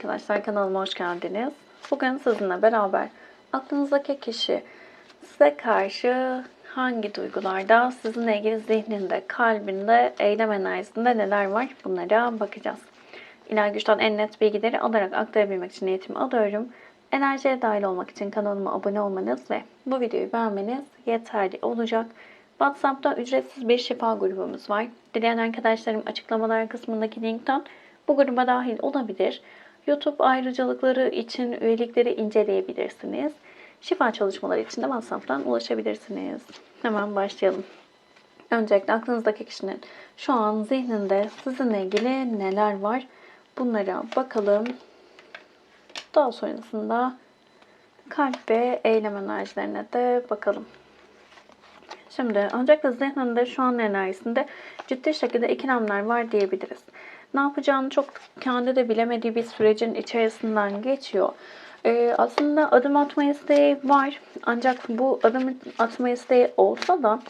arkadaşlar kanalıma hoş geldiniz. Bugün sizinle beraber aklınızdaki kişi size karşı hangi duygularda, sizinle ilgili zihninde, kalbinde, eylem enerjisinde neler var bunlara bakacağız. İlahi güçten en net bilgileri alarak aktarabilmek için niyetimi alıyorum. Enerjiye dahil olmak için kanalıma abone olmanız ve bu videoyu beğenmeniz yeterli olacak. WhatsApp'ta ücretsiz bir şifa grubumuz var. Dileyen arkadaşlarım açıklamalar kısmındaki linkten bu gruba dahil olabilir. YouTube ayrıcalıkları için üyelikleri inceleyebilirsiniz. Şifa çalışmaları için de WhatsApp'tan ulaşabilirsiniz. Hemen başlayalım. Öncelikle aklınızdaki kişinin şu an zihninde sizinle ilgili neler var? Bunlara bakalım. Daha sonrasında kalp ve eylem enerjilerine de bakalım. Şimdi öncelikle zihninde şu an enerjisinde ciddi şekilde ikilemler var diyebiliriz. Ne yapacağını çok kendi de bilemediği bir sürecin içerisinden geçiyor. Ee, aslında adım atma isteği var. Ancak bu adım atma isteği olsa da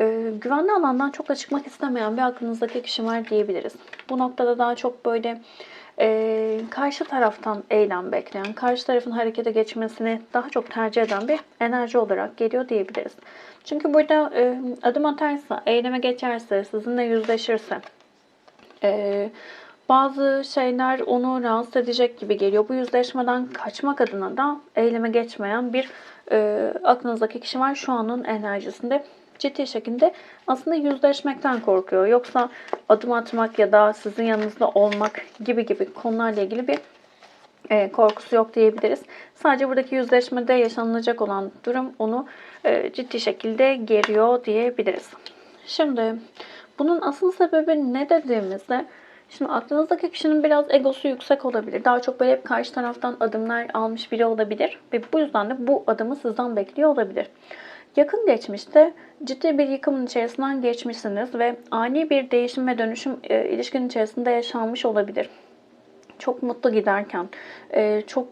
e, güvenli alandan çok da çıkmak istemeyen bir aklınızdaki kişi var diyebiliriz. Bu noktada daha çok böyle e, karşı taraftan eylem bekleyen, karşı tarafın harekete geçmesini daha çok tercih eden bir enerji olarak geliyor diyebiliriz. Çünkü burada e, adım atarsa, eyleme geçerse, sizinle yüzleşirse, e, bazı şeyler onu rahatsız edecek gibi geliyor. Bu yüzleşmeden kaçmak adına da eyleme geçmeyen bir e, aklınızdaki kişi var şu anın enerjisinde ciddi şekilde aslında yüzleşmekten korkuyor. Yoksa adım atmak ya da sizin yanınızda olmak gibi gibi konularla ilgili bir e, korkusu yok diyebiliriz. Sadece buradaki yüzleşmede yaşanılacak olan durum onu e, ciddi şekilde geriyor diyebiliriz. Şimdi bunun asıl sebebi ne dediğimizde Şimdi aklınızdaki kişinin biraz egosu yüksek olabilir. Daha çok böyle hep karşı taraftan adımlar almış biri olabilir. Ve bu yüzden de bu adımı sizden bekliyor olabilir. Yakın geçmişte ciddi bir yıkımın içerisinden geçmişsiniz ve ani bir değişim ve dönüşüm e, ilişkinin içerisinde yaşanmış olabilir. Çok mutlu giderken, e, çok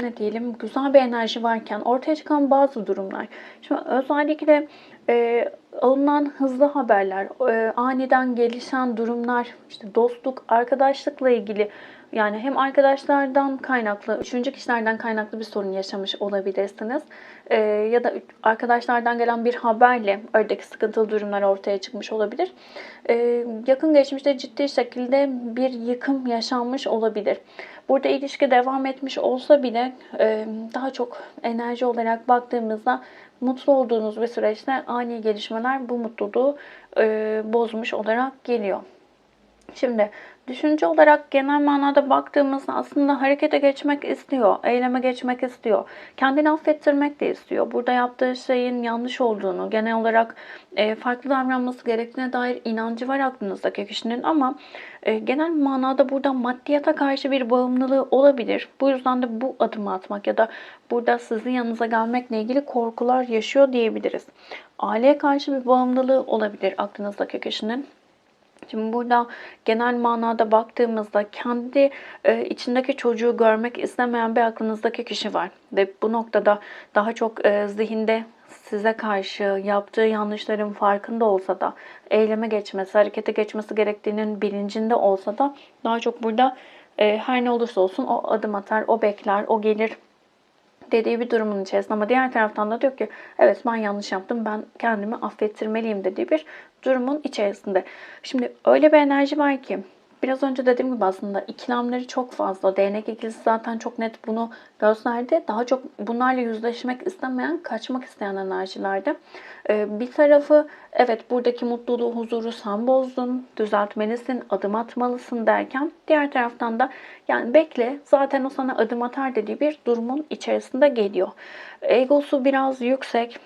ne diyelim güzel bir enerji varken ortaya çıkan bazı durumlar. Şimdi özellikle e, alınan hızlı haberler, e, aniden gelişen durumlar, işte dostluk, arkadaşlıkla ilgili yani hem arkadaşlardan kaynaklı, üçüncü kişilerden kaynaklı bir sorun yaşamış olabilirsiniz. E, ya da arkadaşlardan gelen bir haberle oradaki sıkıntılı durumlar ortaya çıkmış olabilir. E, yakın geçmişte ciddi şekilde bir yıkım yaşanmış olabilir. Burada ilişki devam etmiş olsa bile e, daha çok enerji olarak baktığımızda mutlu olduğunuz bir süreçte ani gelişmeler bu mutluluğu e, bozmuş olarak geliyor. Şimdi düşünce olarak genel manada baktığımızda aslında harekete geçmek istiyor, eyleme geçmek istiyor. Kendini affettirmek de istiyor. Burada yaptığı şeyin yanlış olduğunu, genel olarak e, farklı davranması gerektiğine dair inancı var aklınızdaki kişinin ama e, genel manada burada maddiyata karşı bir bağımlılığı olabilir. Bu yüzden de bu adımı atmak ya da burada sizin yanınıza gelmekle ilgili korkular yaşıyor diyebiliriz. Aileye karşı bir bağımlılığı olabilir aklınızdaki kişinin. Şimdi burada genel manada baktığımızda kendi e, içindeki çocuğu görmek istemeyen bir aklınızdaki kişi var. Ve bu noktada daha çok e, zihinde size karşı yaptığı yanlışların farkında olsa da eyleme geçmesi, harekete geçmesi gerektiğinin bilincinde olsa da daha çok burada e, her ne olursa olsun o adım atar, o bekler, o gelir dediği bir durumun içerisinde ama diğer taraftan da diyor ki evet ben yanlış yaptım ben kendimi affettirmeliyim dediği bir durumun içerisinde. Şimdi öyle bir enerji var ki biraz önce dediğim gibi aslında ikilemleri çok fazla. Değnek ikilisi zaten çok net bunu gösterdi. Daha çok bunlarla yüzleşmek istemeyen, kaçmak isteyen enerjilerde. Ee, bir tarafı evet buradaki mutluluğu, huzuru sen bozdun, düzeltmelisin, adım atmalısın derken diğer taraftan da yani bekle zaten o sana adım atar dediği bir durumun içerisinde geliyor. Egosu biraz yüksek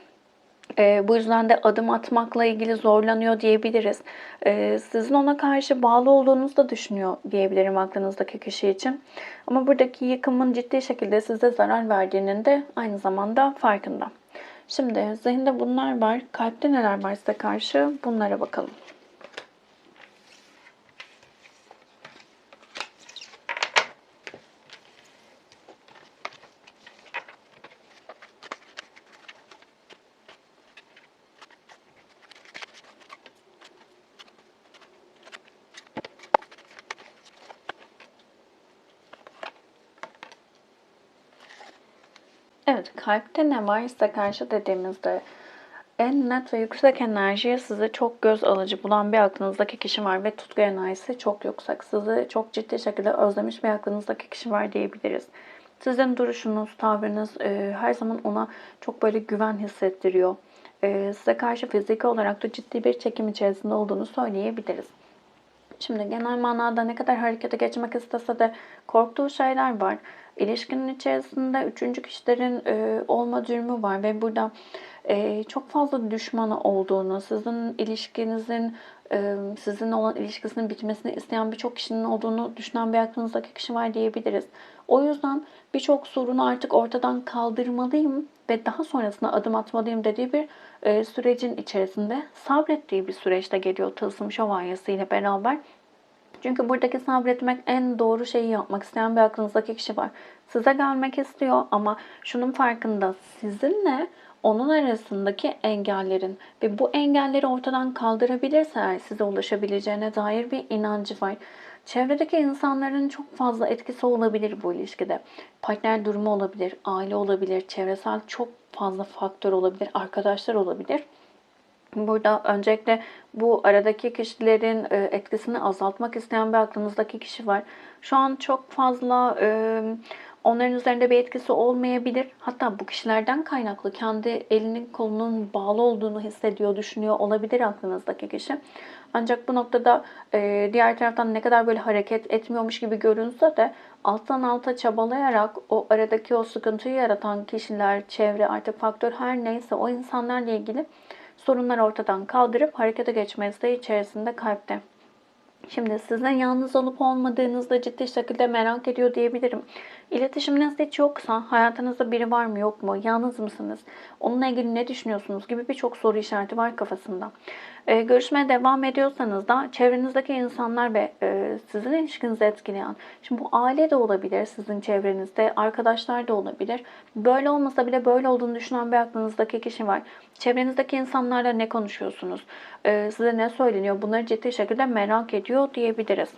e, bu yüzden de adım atmakla ilgili zorlanıyor diyebiliriz. E, sizin ona karşı bağlı olduğunuzu da düşünüyor diyebilirim aklınızdaki kişi için. Ama buradaki yıkımın ciddi şekilde size zarar verdiğinin de aynı zamanda farkında. Şimdi zihinde bunlar var. Kalpte neler var size karşı bunlara bakalım. Evet, kalpte ne var size karşı dediğimizde en net ve yüksek enerjiye sizi çok göz alıcı bulan bir aklınızdaki kişi var ve tutku enerjisi çok yüksek. Sizi çok ciddi şekilde özlemiş bir aklınızdaki kişi var diyebiliriz. Sizin duruşunuz, tavrınız e, her zaman ona çok böyle güven hissettiriyor. E, size karşı fiziki olarak da ciddi bir çekim içerisinde olduğunu söyleyebiliriz. Şimdi genel manada ne kadar harekete geçmek istese de korktuğu şeyler var. İlişkinin içerisinde üçüncü kişilerin e, olma durumu var ve burada e, çok fazla düşmanı olduğunu, sizin ilişkinizin e, sizin olan ilişkisinin bitmesini isteyen birçok kişinin olduğunu düşünen bir aklınızdaki kişi var diyebiliriz. O yüzden birçok sorunu artık ortadan kaldırmalıyım ve daha sonrasında adım atmalıyım dediği bir e, sürecin içerisinde sabrettiği bir süreçte geliyor tılsım şövalyesiyle beraber. Çünkü buradaki sabretmek en doğru şeyi yapmak isteyen bir aklınızdaki kişi var. Size gelmek istiyor ama şunun farkında sizinle onun arasındaki engellerin ve bu engelleri ortadan kaldırabilirse eğer size ulaşabileceğine dair bir inancı var. Çevredeki insanların çok fazla etkisi olabilir bu ilişkide. Partner durumu olabilir, aile olabilir, çevresel çok fazla faktör olabilir, arkadaşlar olabilir. Burada öncelikle bu aradaki kişilerin e, etkisini azaltmak isteyen bir aklınızdaki kişi var. Şu an çok fazla e, onların üzerinde bir etkisi olmayabilir. Hatta bu kişilerden kaynaklı kendi elinin kolunun bağlı olduğunu hissediyor, düşünüyor olabilir aklınızdaki kişi. Ancak bu noktada e, diğer taraftan ne kadar böyle hareket etmiyormuş gibi görünse de alttan alta çabalayarak o aradaki o sıkıntıyı yaratan kişiler, çevre, artık faktör her neyse o insanlarla ilgili sorunları ortadan kaldırıp harekete geçme isteği içerisinde kalpte. Şimdi sizin yalnız olup olmadığınızda ciddi şekilde merak ediyor diyebilirim. İletişiminiz hiç yoksa hayatınızda biri var mı yok mu? Yalnız mısınız? Onunla ilgili ne düşünüyorsunuz? Gibi birçok soru işareti var kafasında. Ee, görüşmeye devam ediyorsanız da çevrenizdeki insanlar ve e, sizin ilişkinizi etkileyen, şimdi bu aile de olabilir sizin çevrenizde, arkadaşlar da olabilir. Böyle olmasa bile böyle olduğunu düşünen bir aklınızdaki kişi var. Çevrenizdeki insanlarla ne konuşuyorsunuz? Ee, size ne söyleniyor? Bunları ciddi şekilde merak ediyor diyebiliriz.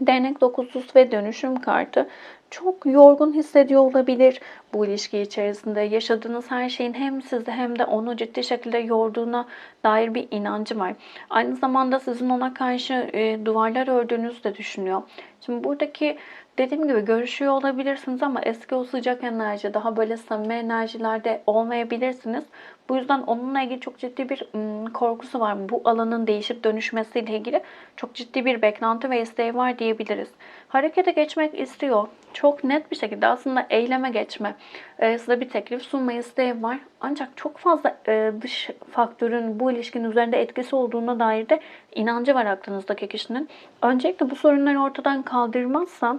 Değnek dokuzusu ve dönüşüm kartı çok yorgun hissediyor olabilir bu ilişki içerisinde. Yaşadığınız her şeyin hem sizi hem de onu ciddi şekilde yorduğuna dair bir inancı var. Aynı zamanda sizin ona karşı e, duvarlar ördüğünüzü de düşünüyor. Şimdi buradaki dediğim gibi görüşüyor olabilirsiniz ama eski o sıcak enerji, daha böyle samimi enerjilerde olmayabilirsiniz. Bu yüzden onunla ilgili çok ciddi bir korkusu var. Bu alanın değişip dönüşmesiyle ilgili çok ciddi bir beklenti ve isteği var diyebiliriz. Harekete geçmek istiyor. Çok net bir şekilde aslında eyleme geçme. Ee, size bir teklif sunma isteği var. Ancak çok fazla e, dış faktörün bu ilişkinin üzerinde etkisi olduğuna dair de inancı var aklınızdaki kişinin. Öncelikle bu sorunları ortadan kaldırmazsa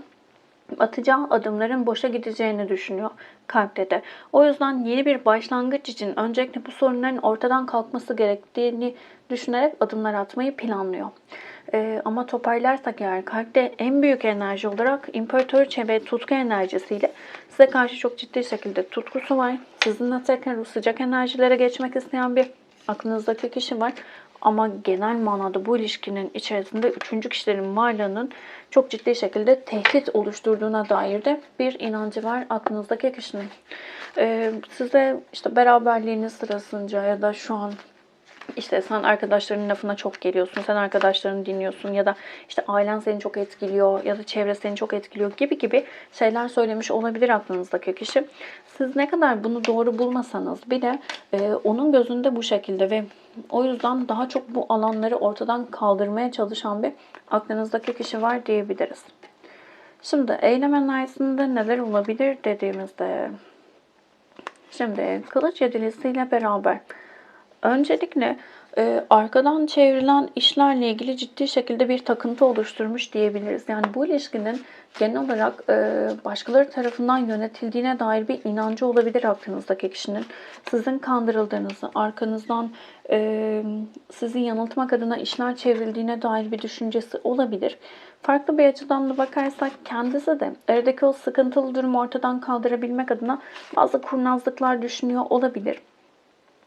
atacağı adımların boşa gideceğini düşünüyor kalpte de. O yüzden yeni bir başlangıç için öncelikle bu sorunların ortadan kalkması gerektiğini düşünerek adımlar atmayı planlıyor. Ee, ama toparlarsak eğer kalpte en büyük enerji olarak imparatoriçe ve tutku enerjisiyle size karşı çok ciddi şekilde tutkusu var. Sizinle tekrar sıcak enerjilere geçmek isteyen bir aklınızdaki kişi var. Ama genel manada bu ilişkinin içerisinde üçüncü kişilerin varlığının çok ciddi şekilde tehdit oluşturduğuna dair de bir inancı var aklınızdaki kişinin. Ee, size işte beraberliğiniz sırasınca ya da şu an işte sen arkadaşlarının lafına çok geliyorsun, sen arkadaşlarını dinliyorsun ya da işte ailen seni çok etkiliyor ya da çevre seni çok etkiliyor gibi gibi şeyler söylemiş olabilir aklınızdaki kişi. Siz ne kadar bunu doğru bulmasanız bile e, onun gözünde bu şekilde ve o yüzden daha çok bu alanları ortadan kaldırmaya çalışan bir aklınızdaki kişi var diyebiliriz. Şimdi eylem enerjisinde neler olabilir dediğimizde şimdi kılıç yedilisiyle beraber Öncelikle e, arkadan çevrilen işlerle ilgili ciddi şekilde bir takıntı oluşturmuş diyebiliriz. Yani bu ilişkinin genel olarak e, başkaları tarafından yönetildiğine dair bir inancı olabilir aklınızdaki kişinin. Sizin kandırıldığınızı, arkanızdan e, sizi yanıltmak adına işler çevrildiğine dair bir düşüncesi olabilir. Farklı bir açıdan da bakarsak kendisi de aradaki o sıkıntılı durumu ortadan kaldırabilmek adına bazı kurnazlıklar düşünüyor olabilir.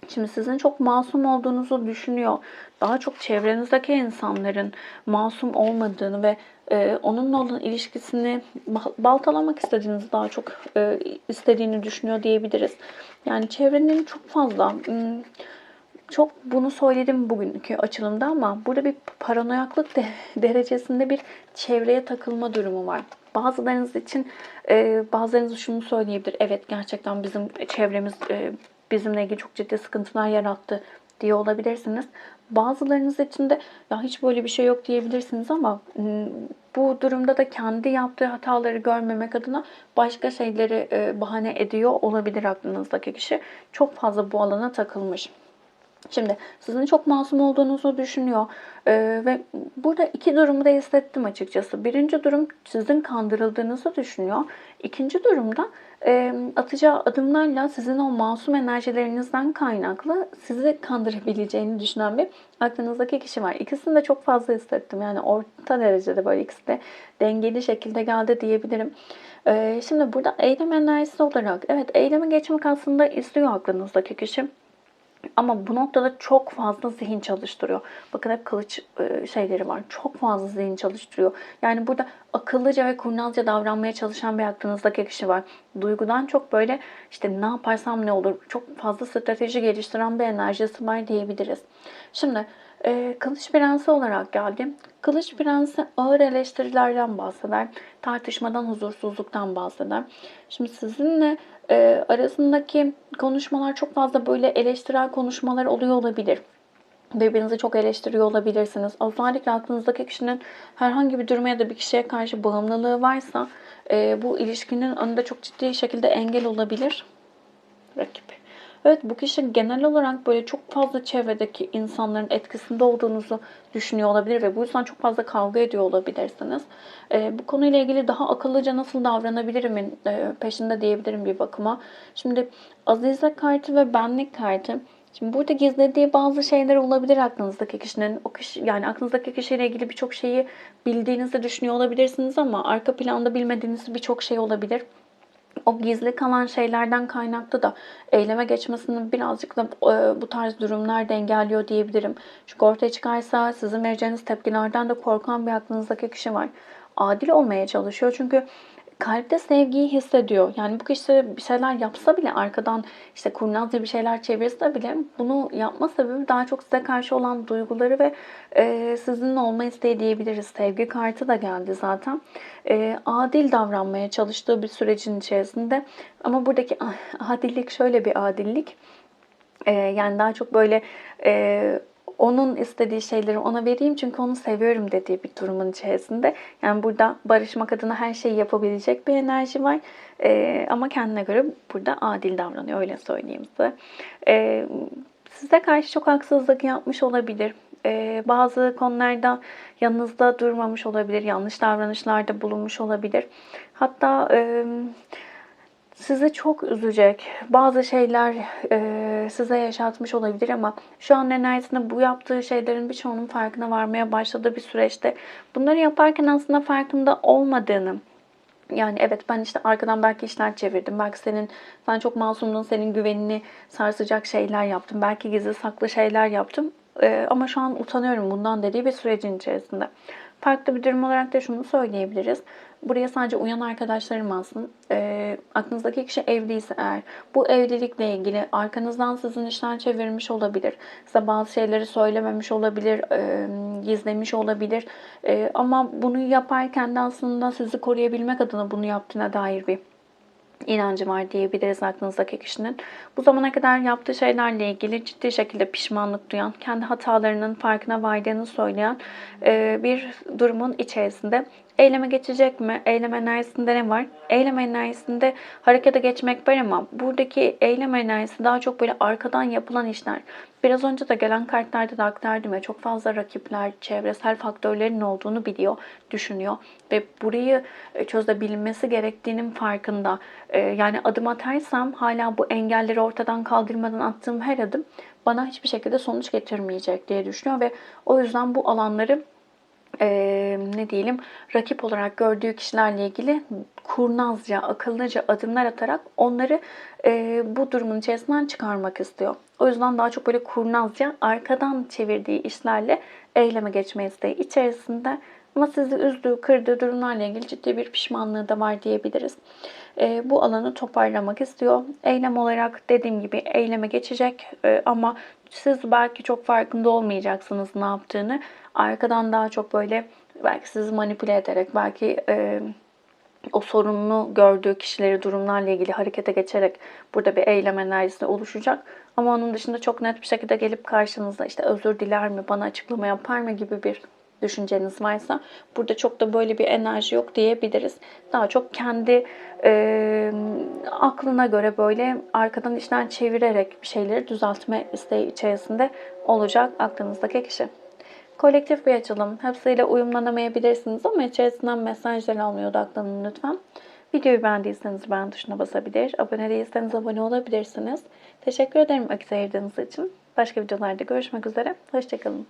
Şimdi sizin çok masum olduğunuzu düşünüyor. Daha çok çevrenizdeki insanların masum olmadığını ve e, onunla olan ilişkisini ba- baltalamak istediğinizi daha çok e, istediğini düşünüyor diyebiliriz. Yani çevrenin çok fazla çok bunu söyledim bugünkü açılımda ama burada bir paranoyaklık de, derecesinde bir çevreye takılma durumu var. Bazılarınız için e, bazılarınız şunu söyleyebilir. Evet gerçekten bizim çevremiz e, bizimle ilgili çok ciddi sıkıntılar yarattı diye olabilirsiniz. Bazılarınız için de ya hiç böyle bir şey yok diyebilirsiniz ama bu durumda da kendi yaptığı hataları görmemek adına başka şeyleri e, bahane ediyor olabilir aklınızdaki kişi. Çok fazla bu alana takılmış. Şimdi sizin çok masum olduğunuzu düşünüyor Ee, ve burada iki durumu da hissettim açıkçası. Birinci durum sizin kandırıldığınızı düşünüyor. İkinci durumda e, atacağı adımlarla sizin o masum enerjilerinizden kaynaklı sizi kandırabileceğini düşünen bir aklınızdaki kişi var. İkisini de çok fazla hissettim. Yani orta derecede böyle ikisi de dengeli şekilde geldi diyebilirim. Ee, şimdi burada eylem enerjisi olarak evet eyleme geçmek aslında istiyor aklınızdaki kişi. Ama bu noktada çok fazla zihin çalıştırıyor. Bakın hep kılıç e, şeyleri var. Çok fazla zihin çalıştırıyor. Yani burada akıllıca ve kurnazca davranmaya çalışan bir aklınızdaki kişi var. Duygudan çok böyle işte ne yaparsam ne olur çok fazla strateji geliştiren bir enerjisi var diyebiliriz. Şimdi e, Kılıç Prensi olarak geldim. Kılıç Prensi ağır eleştirilerden bahseder. Tartışmadan, huzursuzluktan bahseder. Şimdi sizinle e, arasındaki konuşmalar çok fazla böyle eleştirel konuşmalar oluyor olabilir. Birbirinizi çok eleştiriyor olabilirsiniz. Özellikle aklınızdaki kişinin herhangi bir duruma ya da bir kişiye karşı bağımlılığı varsa e, bu ilişkinin önünde çok ciddi şekilde engel olabilir. Rakip. Evet bu kişi genel olarak böyle çok fazla çevredeki insanların etkisinde olduğunuzu düşünüyor olabilir ve bu yüzden çok fazla kavga ediyor olabilirsiniz. E, bu konuyla ilgili daha akıllıca nasıl davranabilirim e, peşinde diyebilirim bir bakıma. Şimdi Azize kartı ve benlik kartı Şimdi burada gizlediği bazı şeyler olabilir aklınızdaki kişinin. O kişi yani aklınızdaki kişiyle ilgili birçok şeyi bildiğinizi düşünüyor olabilirsiniz ama arka planda bilmediğiniz birçok şey olabilir o gizli kalan şeylerden kaynaklı da eyleme geçmesini birazcık da e, bu tarz durumlar da engelliyor diyebilirim. Çünkü ortaya çıkarsa sizin vereceğiniz tepkilerden de korkan bir aklınızdaki kişi var. Adil olmaya çalışıyor çünkü kalpte sevgiyi hissediyor. Yani bu kişi bir şeyler yapsa bile arkadan işte kurnazca bir şeyler çevirse bile bunu yapma sebebi daha çok size karşı olan duyguları ve e, sizinle olma isteği diyebiliriz. Sevgi kartı da geldi zaten. E, adil davranmaya çalıştığı bir sürecin içerisinde ama buradaki adillik şöyle bir adillik. E, yani daha çok böyle e, onun istediği şeyleri ona vereyim çünkü onu seviyorum dediği bir durumun içerisinde. Yani burada barışmak adına her şeyi yapabilecek bir enerji var. Ee, ama kendine göre burada adil davranıyor öyle söyleyeyim size. Ee, size karşı çok haksızlık yapmış olabilir. Ee, bazı konularda yanınızda durmamış olabilir. Yanlış davranışlarda bulunmuş olabilir. Hatta... E, sizi çok üzecek bazı şeyler e, size yaşatmış olabilir ama şu an enerjisinde bu yaptığı şeylerin birçoğunun farkına varmaya başladığı bir süreçte bunları yaparken aslında farkında olmadığını yani evet ben işte arkadan belki işler çevirdim. Belki senin sen çok masumdun, senin güvenini sarsacak şeyler yaptım. Belki gizli saklı şeyler yaptım. Ee, ama şu an utanıyorum bundan dediği bir sürecin içerisinde. Farklı bir durum olarak da şunu söyleyebiliriz. Buraya sadece uyan arkadaşlarım alsın. E, aklınızdaki kişi evliyse eğer bu evlilikle ilgili arkanızdan sizin işler çevirmiş olabilir. Size bazı şeyleri söylememiş olabilir, e, gizlemiş olabilir. E, ama bunu yaparken de aslında sizi koruyabilmek adına bunu yaptığına dair bir inancı var diyebiliriz aklınızdaki kişinin. Bu zamana kadar yaptığı şeylerle ilgili ciddi şekilde pişmanlık duyan, kendi hatalarının farkına vardığını söyleyen e, bir durumun içerisinde. Eyleme geçecek mi? Eylem enerjisinde ne var? Eylem enerjisinde harekete geçmek var ama buradaki eylem enerjisi daha çok böyle arkadan yapılan işler. Biraz önce de gelen kartlarda da aktardım ya çok fazla rakipler, çevresel faktörlerin olduğunu biliyor, düşünüyor ve burayı e, çözebilmesi gerektiğinin farkında. E, yani adım atarsam hala bu engelleri ortadan kaldırmadan attığım her adım bana hiçbir şekilde sonuç getirmeyecek diye düşünüyor ve o yüzden bu alanları e, ne diyelim rakip olarak gördüğü kişilerle ilgili kurnazca, akıllıca adımlar atarak onları e, bu durumun içerisinden çıkarmak istiyor. O yüzden daha çok böyle kurnazca arkadan çevirdiği işlerle eyleme geçme isteği içerisinde. Ama sizi üzdüğü, kırdığı durumlarla ilgili ciddi bir pişmanlığı da var diyebiliriz. E, bu alanı toparlamak istiyor. Eylem olarak dediğim gibi eyleme geçecek E, ama siz belki çok farkında olmayacaksınız ne yaptığını. Arkadan daha çok böyle belki sizi manipüle ederek, belki e, o sorunlu gördüğü kişileri, durumlarla ilgili harekete geçerek burada bir eylem enerjisi oluşacak. Ama onun dışında çok net bir şekilde gelip karşınızda işte özür diler mi, bana açıklama yapar mı gibi bir düşünceniz varsa burada çok da böyle bir enerji yok diyebiliriz. Daha çok kendi e, aklına göre böyle arkadan işten çevirerek bir şeyleri düzeltme isteği içerisinde olacak aklınızdaki kişi. Kolektif bir açılım. Hepsiyle uyumlanamayabilirsiniz ama içerisinden mesajlar almaya odaklanın lütfen. Videoyu beğendiyseniz beğen tuşuna basabilir. Abone değilseniz abone olabilirsiniz. Teşekkür ederim vakit ayırdığınız için. Başka videolarda görüşmek üzere. Hoşçakalın.